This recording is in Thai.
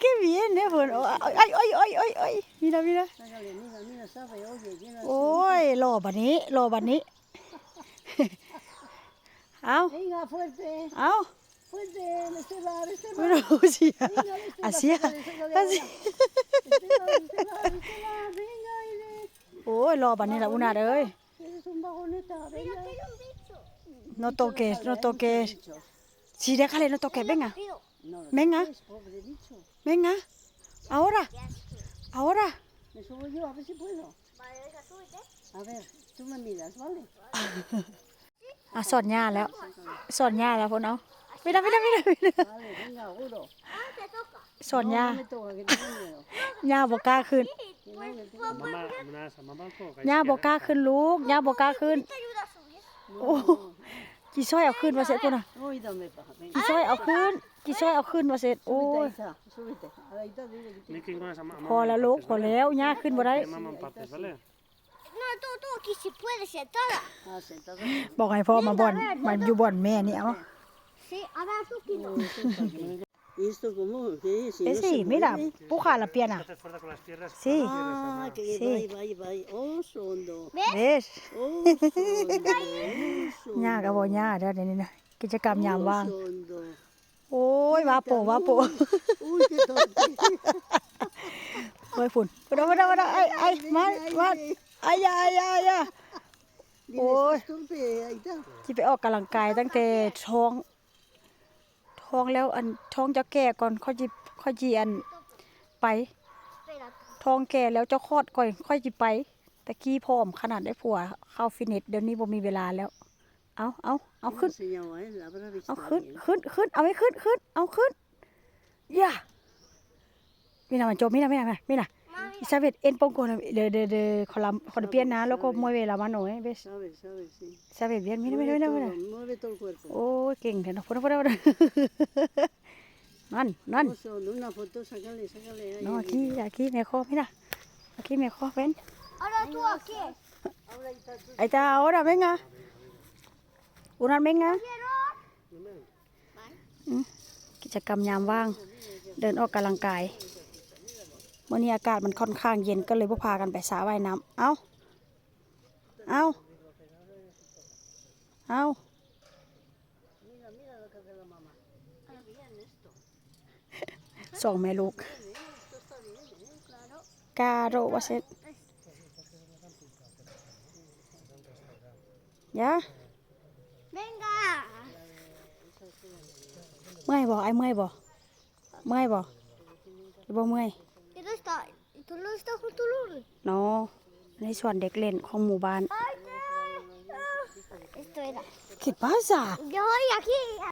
qué bien, eh. Bueno, ay, ay, ay, ay, ay. Mira, mira. Oye, lo baní, lo baní. Au. Venga, fuerte. Au. Fuerte, el estelar, el estelar. Bueno, sí, Venga, estelar, así, así. Uy, lo baní, la una, eh. Eres un vagoneta, venga. Mira, que hay un bicho. No toques, no toques. Sí, déjale, no toques, venga. Venga. Venga. Ahora. Ahora. Me subo yo, a ver si puedo. Vale, deja, súbete. A ver, tú me miras, ¿vale? อ่ะสอนยาแล้วสอนยาแล้วพวกเนาะไม่ได้ไม่ได้ไม่ได้ไม่ได้ Vale, venga, uno. สอนยา No, me toca, que te miedo. ยาบอกกล้าขึ้น Que no, que tengo miedo. Mamá, Manasa, mamá, coca. ยาบอกกล้าขึ้นลูกยาบอกกล้าขึ้นโอ้กี่ช้อยเอาขึ้นมาเสร็จพวกน่ะ Uy, dame paja, venga. กี่ช้อยเอาขึ้นกี่ซอยเอาขึ้นมาเสร็จโอ้ยพอแล้วลูกพอแล้วย่าขึ้นมาได้บอกให้พ่อมาบ่อนมนอยู่บ่นแม่เนี่ยอ๋อเอ้สิไมิดาปูขาละเปียนะสิสิเอสยากระบอกยาเดี๋ยวนี้นะกิจกรรมยามว่างโอ้ยวาโปวาโปอ้ยโอ้ยฝุ่นมาดมาดาดไอ้ไอ้มามาไอ้ยาไอ้ยาไอ้ยาโอ้ยที่ไปออกกำลังกายตั้งแต่ท้อง ท้องแล้วอันท้องจะแก่ก่อนค่อยจีค่อยจีอันไป ท้องแก่แล้วจะคลอดก่อนค่อยจิไป แต่กี้พร้อมขนาดได้ผัวเข้าฟิตเนสเดี๋ยวนี้บ่มีเวลาแล้วเอาเอาเอาขึ้นเอาขึ้นขึ้นขึ้นเอาไม้ขึ้นขึ้นเอาขึ้นอย่าม่น่ามันจบม่น่าไม่น่าม่น่าอิซาเวตเอ็นปงโกนเดเดเดคอลัมคอลเปียนนะแล้วก็มวยเวลามาหน่อยเบสซาเวตเบียนม่นด้ม่นด้ม่นด้ม่นด้โอ้เก่งเถอะนะพูดพูดพูดนั่นนั่นน้องขี้อาขี้เม้อไม่น่ะอาขี้เมคอเป็นไอ้ตาเอาละไม่ไงอุรันเม้งนะกิจกรรมยามว่าง เดินออกกำลังกายวันนี้อากาศมันค่อนข้างเย็นก็เลยพวกพากันไปสาว่ายน้ำเอาเอาเอาสองแม่ลูก กาโรวาเซยะเมื่อยบ่ไอ้เมื่อยบ่เมื่อยบ่หือบ่เมื่อยน้อในส่วนเด็กเล่นของหมู่บ้านคิดภาษาย้อ Jauh ya ki.